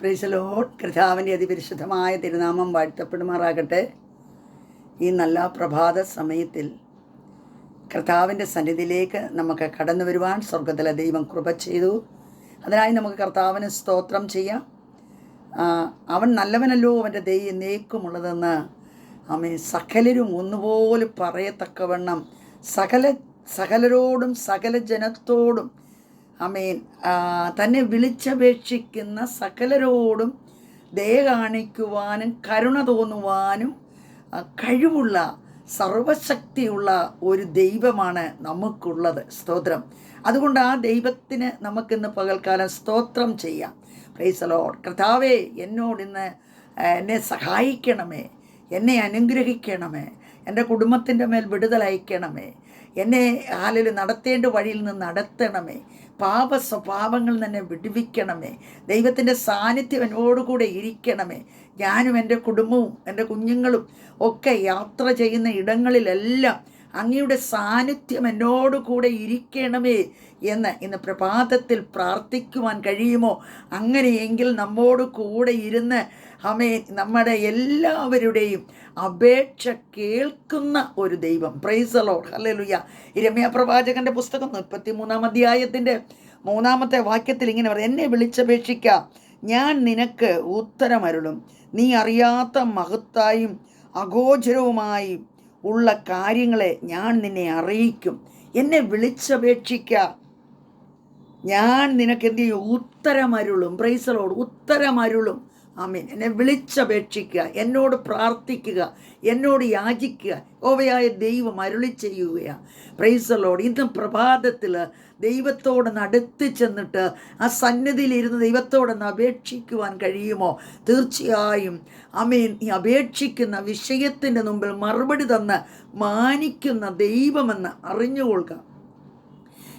പ്രൈസലോ കർത്താവിന്റെ അതിപരിശുദ്ധമായ തിരുനാമം വാഴ്ത്തപ്പെടുമാറാകട്ടെ. ഈ നല്ല പ്രഭാത സമയത്തിൽ കർത്താവിന്റെ സന്നിധിയിലേക്ക് നമുക്ക് കടന്നു വരുവാൻ സ്വർഗത്തിലെ ദൈവം കൃപ ചെയ്തു. അതിനായി നമുക്ക് കർത്താവിന് സ്തോത്രം ചെയ്യാം. അവൻ നല്ലവനല്ലോ അവന്റെ ദൈവം നേക്കുമുള്ളതെന്ന് അവൻ സകലരും ഒന്നുപോലെ പറയത്തക്കവണ്ണം സകല സകലരോടും സകല ജനത്തോടും അമേൻ. തന്നെ വിളിച്ചപേക്ഷിക്കുന്ന സകലരോടും ദയ കാണിക്കുവാനും കരുണ തോന്നുവാനും കഴിവുള്ള സർവശക്തിയുള്ള ഒരു ദൈവമാണ് നമുക്കുള്ളത്. സ്തോത്രം. അതുകൊണ്ട് ആ ദൈവത്തിന് നമുക്കിന്ന് പകൽക്കാലം സ്തോത്രം ചെയ്യാം. പ്രൈസലോ കർത്താവേ എന്നോടിന്ന് എന്നെ സഹായിക്കണമേ എന്നെ അനുഗ്രഹിക്കണമേ എന്റെ കുടുംബത്തിന്റെ മേൽ വിടുതലയക്കണമേ എന്നെ ഹാലിൽ നടത്തേണ്ട വഴിയിൽ നിന്ന് നടത്തണമേ. പാപ സ്വഭാവങ്ങളിൽ നിന്നെ വിടുവിക്കണമേ. ദൈവത്തിന്റെ സാന്നിധ്യം എന്നോടുകൂടെ ഇരിക്കണമേ. ഞാനും എന്റെ കുടുംബവും എന്റെ കുഞ്ഞുങ്ങളും ഒക്കെ യാത്ര ചെയ്യുന്ന ഇടങ്ങളിലെല്ലാം അങ്ങയുടെ സാന്നിധ്യം എന്നോട് കൂടെ ഇരിക്കണമേ എന്ന് ഇന്ന് പ്രഭാതത്തിൽ പ്രാർത്ഥിക്കുവാൻ കഴിയുമോ? അങ്ങനെയെങ്കിൽ നമ്മോട് കൂടെ ഇരുന്ന് അമേ നമ്മുടെ എല്ലാവരുടെയും അപേക്ഷ കേൾക്കുന്ന ഒരു ദൈവം. പ്രൈസലോ ഹല്ലേലൂയ ഇരമ്യ പ്രവാചകന്റെ പുസ്തകം മുപ്പത്തി മൂന്നാം അധ്യായത്തിന്റെ മൂന്നാമത്തെ വാക്യത്തിൽ ഇങ്ങനെ പറയും എന്നെ വിളിച്ചപേക്ഷിക്ക ഞാൻ നിനക്ക് ഉത്തരമരുളും. നീ അറിയാത്ത മഹത്തായും അഗോചരവുമായി ഉള്ള കാര്യങ്ങളെ ഞാൻ നിന്നെ അറിയിക്കും. എന്നെ വിളിച്ചപേക്ഷിക്ക. ഞാൻ നിനക്ക് എന്ത് ചെയ്യും? ഉത്തരമരുളും. ബ്രൈസറോട് ഉത്തരമരുളും. ആമീൻ. എന്നെ വിളിച്ചപേക്ഷിക്കുക എന്നോട് പ്രാർത്ഥിക്കുക എന്നോട് യാചിക്കുക. ഓവയായ ദൈവം അരുളി ചെയ്യുകയാണ് പ്രൈസലോട് ഇന്ന് പ്രഭാതത്തിൽ ദൈവത്തോട് അടുത്ത് ചെന്നിട്ട് ആ സന്നിധിയിലിരുന്ന് ദൈവത്തോടൊന്ന് അപേക്ഷിക്കുവാൻ കഴിയുമോ? തീർച്ചയായും. അമീൻ ഈ അപേക്ഷിക്കുന്ന വിഷയത്തിന്റെ മുമ്പിൽ മറുപടി തന്ന് മാനിക്കുന്ന ദൈവമെന്ന് അറിഞ്ഞുകൊള്ളുക.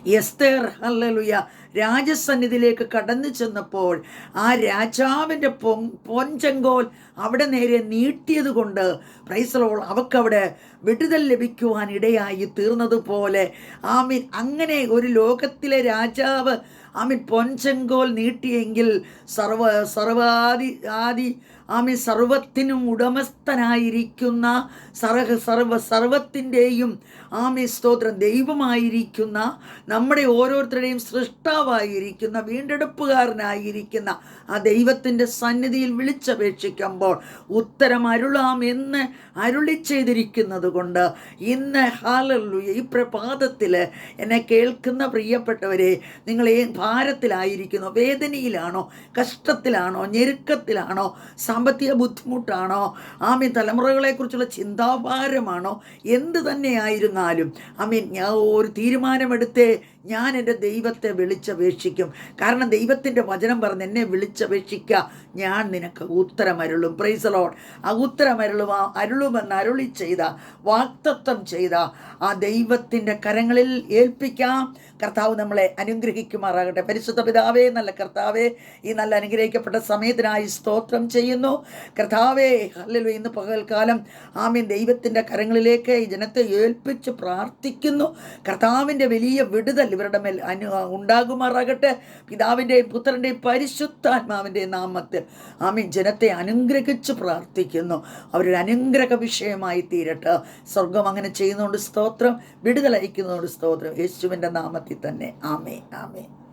എസ്തേർ ഹല്ലലുയ. രാജസന്നിധിയിലേക്ക് കടന്നു ചെന്നപ്പോൾ ആ രാജാവിന്റെ പൊൻ പൊൻചെങ്കോൽ അവിടെ നേരെ നീട്ടിയത് കൊണ്ട് പ്രൈസലോൾ അവക്കവിടെ വിടുതൽ ലഭിക്കുവാൻ ഇടയായി തീർന്നതുപോലെ ആമീൻ. അങ്ങനെ ഒരു ലോകത്തിലെ രാജാവ് ആമീൻ പൊൻചെങ്കോൽ നീട്ടിയെങ്കിൽ സർവ സർവാദി ആദി ആമീൻ സർവത്തിനും ഉടമസ്ഥനായിരിക്കുന്ന സർഹ സർവ സർവത്തിന്റെയും ആമീൻ സ്തോത്രം ദൈവമായിരിക്കുന്ന നമ്മുടെ ഓരോരുത്തരുടെയും സൃഷ്ടാവായിരിക്കുന്ന വീണ്ടെടുപ്പുകാരനായിരിക്കുന്ന ആ ദൈവത്തിന്റെ സന്നിധിയിൽ വിളിച്ചപേക്ഷിക്കുമ്പോൾ ഉത്തരം അരുളാം എന്ന് അരുളി ചെയ്തിരിക്കുന്നത് കൊണ്ട് ഇന്ന് ഹാലല്ലു ഈ പ്രഭാതത്തിൽ എന്നെ കേൾക്കുന്ന പ്രിയപ്പെട്ടവരെ നിങ്ങൾ ഭാരത്തിലായിരിക്കുന്നു വേദനയിലാണോ കഷ്ടത്തിലാണോ ഞെരുക്കത്തിലാണോ സാമ്പത്തിക ബുദ്ധിമുട്ടാണോ ആമീൻ തലമുറകളെക്കുറിച്ചുള്ള ചിന്താഭാരമാണോ എന്ത് തന്നെയായിരുന്നാലും ആമീൻ ഞാൻ ഒരു തീരുമാനമെടുത്തേ ഞാൻ എന്റെ ദൈവത്തെ വിളിച്ചപേക്ഷിക്കും. കാരണം ദൈവത്തിന്റെ വചനം പറഞ്ഞ് എന്നെ വിളിച്ചപേക്ഷിക്കുക ഞാൻ നിനക്ക് ഉത്തരമരുളും. പ്രൈസലോൺ ആ ഉത്തരമരുളും ആ അരുളുമെന്ന് അരുളി ചെയ്ത വാക്തത്വം ചെയ്ത ആ ദൈവത്തിന്റെ കരങ്ങളിൽ ഏൽപ്പിക്കാം. കർത്താവ് നമ്മളെ അനുഗ്രഹിക്കുമാറാകട്ടെ. പരിശുദ്ധ പിതാവേ നല്ല കർത്താവേ ഈ നല്ല അനുഗ്രഹിക്കപ്പെട്ട സമയത്തിനായി സ്തോത്രം ചെയ്യുന്നു. കർത്താവേ അല്ലല്ലോ ഇന്ന് പകൽക്കാലം ആമീൻ. ദൈവത്തിന്റെ കരങ്ങളിലേക്ക് ഈ ജനത്തെ ഏൽപ്പിച്ച് പ്രാർത്ഥിക്കുന്നു. കർത്താവിന്റെ വലിയ വിടുതൽ ഇവരുടെ മേൽ അനു ഉണ്ടാകുമാറാകട്ടെ. പിതാവിന്റെയും പുത്രന്റെയും പരിശുദ്ധാത്മാവിന്റെയും നാമത്തിൽ. ആമീൻ. ജനത്തെ അനുഗ്രഹിച്ച് പ്രാർത്ഥിക്കുന്നു. അവരൊരു അനുഗ്രഹ വിഷയമായി തീരട്ടെ. സ്വർഗം അങ്ങനെ ചെയ്യുന്നതുകൊണ്ട് സ്തോത്രം വിടുതലയക്കുന്നതുകൊണ്ട് സ്തോത്രം. യേശുവിന്റെ നാമത്തിൽ തന്നെ. ആമേ ആമേ